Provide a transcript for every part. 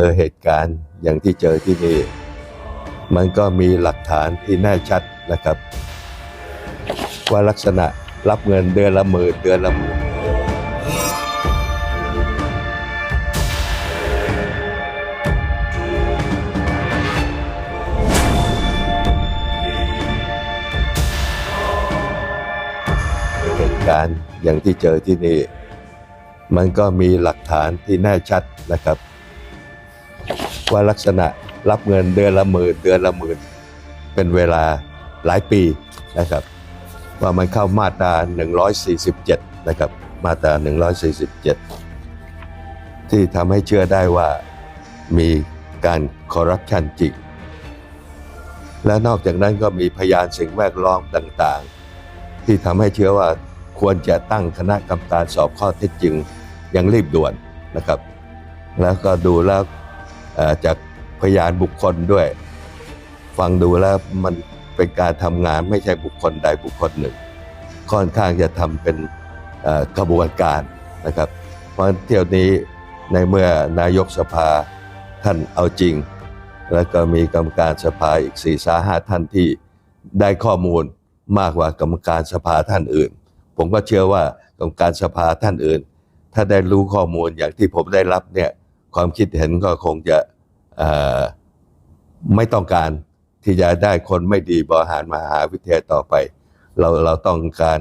เจอเหตุการณ์อย่างที่เจอที่นี่ มันก็มีหลักฐานที่แน่ชัดนะครับ ว่าลักษณะรับเงินเดือนละหมื่นเดือนละหมื่นเหตุการณ์อย่างที่เจอที่นี่ มันก็มีหลักฐานที่แน่ชัดนะครับ ว่าลักษณะรับเงินเดือนละหมื่นเดือนละหมื่นเป็นเวลาหลายปีนะครับ ว่ามันเข้ามาตรา 147 นะครับ มาตรา 147 ที่ทำให้เชื่อได้ว่ามีการคอร์รัปชันจริงและนอกจากนั้นก็มีพยานสิ่งแวดล้อมต่างๆ ที่ทำให้เชื่อว่าควรจะตั้งคณะกรรมการสอบข้อเท็จจริงอย่างรีบด่วนนะครับ แล้วก็ดูแล้ว จากพยานบุคคลด้วย ฟังดูแล้วมันเป็นการทำงานไม่ใช่บุคคลใดบุคคลหนึ่ง ค่อนข้างจะทำเป็นกระบวนการนะครับ เพราะเที่ยวนี้ในเมื่อนายกสภาท่านเอาจริง แล้วก็มีกรรมการสภาอีกสี่สาห้าท่านที่ได้ข้อมูลมากกว่ากรรมการสภาท่านอื่น ผมก็เชื่อว่ากรรมการสภาท่านอื่น ถ้าได้รู้ข้อมูลอย่างที่ผมได้รับเนี่ย ความคิดเห็นก็คงจะไม่ต้องการที่จะได้คนไม่ดีบริหารมหาวิทยาลัยต่อไป เราเราต้องการ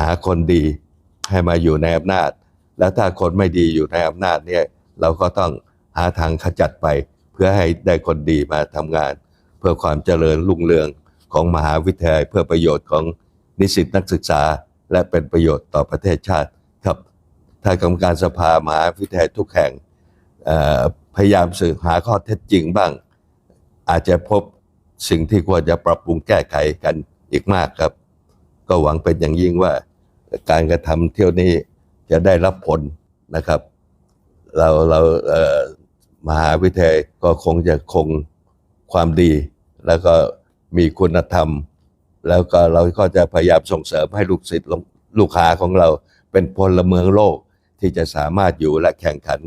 หาคนดีให้มาอยู่ในอำนาจ แล้วถ้าคนไม่ดีอยู่ในอำนาจเนี่ยเราก็ต้องหาทางขจัดไป เพื่อให้ได้คนดีมาทำงาน เพื่อความเจริญรุ่งเรืองของมหาวิทยาลัยเพื่อประโยชน์ของนิสิตนักศึกษา และเป็นประโยชน์ต่อประเทศชาติครับ ถ้ากรรมการสภามหาวิทยาลัยทุกแห่ง พยายามสืบหาข้อเท็จจริงบ้าง อาจจะพบสิ่งที่ควรจะปรับปรุงแก้ไขกันอีกมากครับ ก็หวังเป็นอย่างยิ่งว่าการกระทำเที่ยวนี้จะได้รับผลนะครับ เราเราเมหาวิทยาลัยก็คงจะคงความดี แล้วก็มีคุณธรรม แล้วก็เราก็จะพยายามส่งเสริมให้ลูกศิษย์ลูกค้าของเราเป็นพลเมืองโลกที่จะสามารถอยู่และแข่งขัน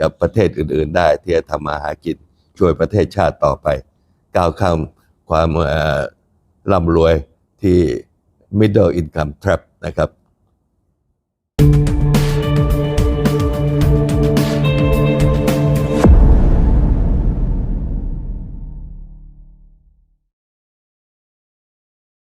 กับประเทศอื่น ๆ ได้ที่จะทำมาหากินช่วยประเทศชาติต่อไป ก้าวข้ามความร่ำรวยที่ middle income trap นะครับ